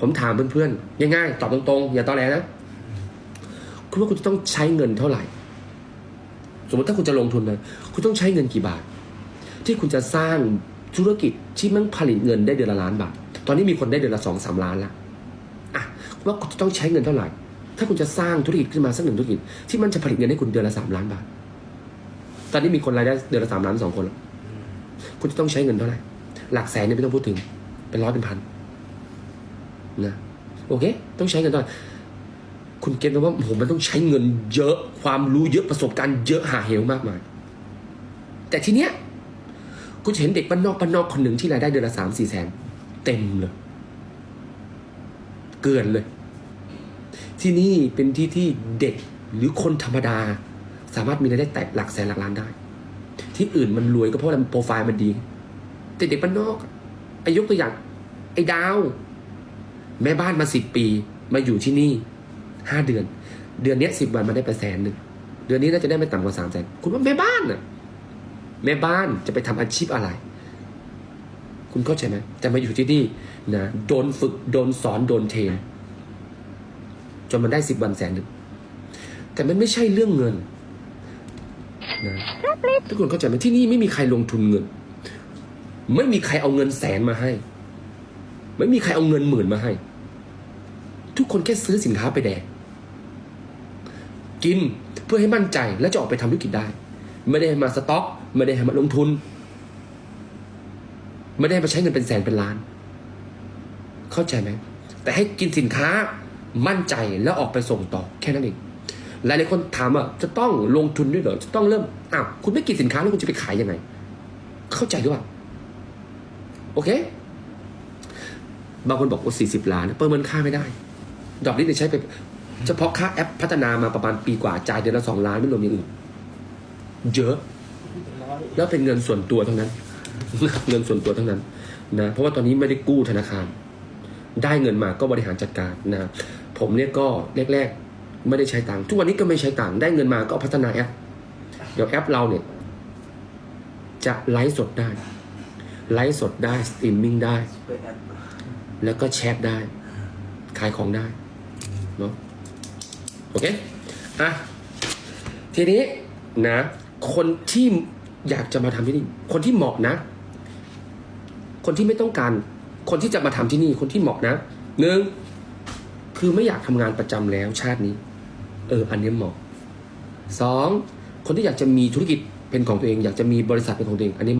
ผมถามเพื่อนๆง่ายๆตอบตรงๆอย่าตอแหลนะคุณว่าคุณจะต้องใช้เงินเท่าไหร่ สมมติถ้าคุณจะลงทุนนะคุณต้องใช้เงินกี่บาท ที่คุณจะสร้างธุรกิจที่มันผลิตเงินได้เดือนละล้านบาท ตอนนี้มีคนได้เดือนละสองสามล้านละอะว่าคุณจะต้องใช้เงินเท่าไหร่ ถ้าคุณจะสร้างธุรกิจขึ้นมาสักหนึ่งธุรกิจที่มันจะผลิตเงินให้คุณเดือนละสามล้านบาท ตอนนี้มีคนรายได้เดือนละสามล้านสองคนแล้วคุณจะต้องใช้เงินเท่าไหร่ หลักแสนเนี่ยไม่ต้องพูดถึง เป็นร้อยเป็นพัน นะโอเค ต้องใช้เงินเท่าไหร่คุณเก็ตไหมว่าโอ้โหมันต้องใช้เงินเยอะความรู้เยอะประสบการณ์เยอะหาเหวมากมาย แต่ทีเนี้ยคุณจะเห็นเด็กบ้านนอกบ้านนอกคนหนึ่งที่รายได้เดือนละสามสี่แสนเต็มเลย เกินเลย ที่นี่เป็นที่ที่เด็กหรือคนธรรมดา สามารถมีรายได้แตะหลักแสนหลักล้านได้ ที่อื่นมันรวยก็เพราะว่าโปรไฟล์มันดี แต่เด็กบ้านนอกอะไอ้ยกตัวอย่างไอ้ดาว แม่บ้านมาสิบปีมาอยู่ที่นี่ห้าเดือน เดือนนี้สิบวันมาได้ไปแสนหนึ่งเดือนนี้น่าจะได้ไม่ต่ำกว่าสามแสนคุณว่าแม่บ้านน่ะแม่บ้านจะไปทำอาชีพอะไร คุณเข้าใจไหมแต่มาอยู่ที่นี่นะโดนฝึกโดนสอนโดนเทรนจนมันได้สิบวันแสนหนึ่งแต่มันไม่ใช่เรื่องเงินนะทุกคนเข้าใจไหมที่นี่ไม่มีใครลงทุนเงิน ไม่มีใครเอาเงินแสนมาให้ ไม่มีใครเอาเงินหมื่นมาให้ ทุกคนแค่ซื้อสินค้าไปแดกกินเพื่อให้มั่นใจและจะออกไปทำธุรกิจได้ ไม่ได้มาสต็อก ไม่ได้ให้มาลงทุน ไม่ได้มาใช้เงินเป็นแสนเป็นล้าน เข้าใจไหมแต่ให้กินสินค้ามั่นใจแล้วออกไปส่งต่อแค่นั้นเองหลายๆคนถามว่าจะต้องลงทุนด้วยเหรอจะต้องเริ่มอ้าวคุณไม่กินสินค้าแล้วคุณจะไปขายยังไง เข้าใจหรือเปล่าโอเค บางคนบอกว่าสี่สิบล้าน ประเมินค่าไม่ได้ ดอกนี้จะใช้ไปเฉพาะค่าแอปพัฒนามาประมาณปีกว่าจ่ายเดือนละสองล้านไม่รวมอย่างอื่นเยอะ แล้วเป็นเงินส่วนตัวทั้งนั้น เงินส่วนตัวทั้งนั้นนะเพราะว่าตอนนี้ไม่ได้กู้ธนาคาร ได้เงินมาก็บริหารจัดการนะผมเนี่ยก็แรกๆ ไม่ได้ใช้ตังค์ทุกวันนี้ก็ไม่ใช้ตังค์ได้เงินมาก็เอาพัฒนาแอปเดี๋ยวแอปเราเนี่ย จะไลฟ์สดได้ ไลฟ์สดได้สตรีมมิ่งได้แอปแล้วก็แชทได้ ขายของได้ เนาะโอเคอะทีนี้นะ คนที่อยากจะมาทำที่นี่ คนที่เหมาะนะ คนที่ไม่ต้องการ คนที่จะมาทำที่นี่ คนที่เหมาะนะหนึ่งคือไม่อยากทำงานประจำแล้วชาตินี้ เออ อันนี้เหมาะสองคนที่อยากจะมีธุรกิจเป็นของตัวเอง อยากจะมีบริษัทเป็นของตัวเอง อันนี้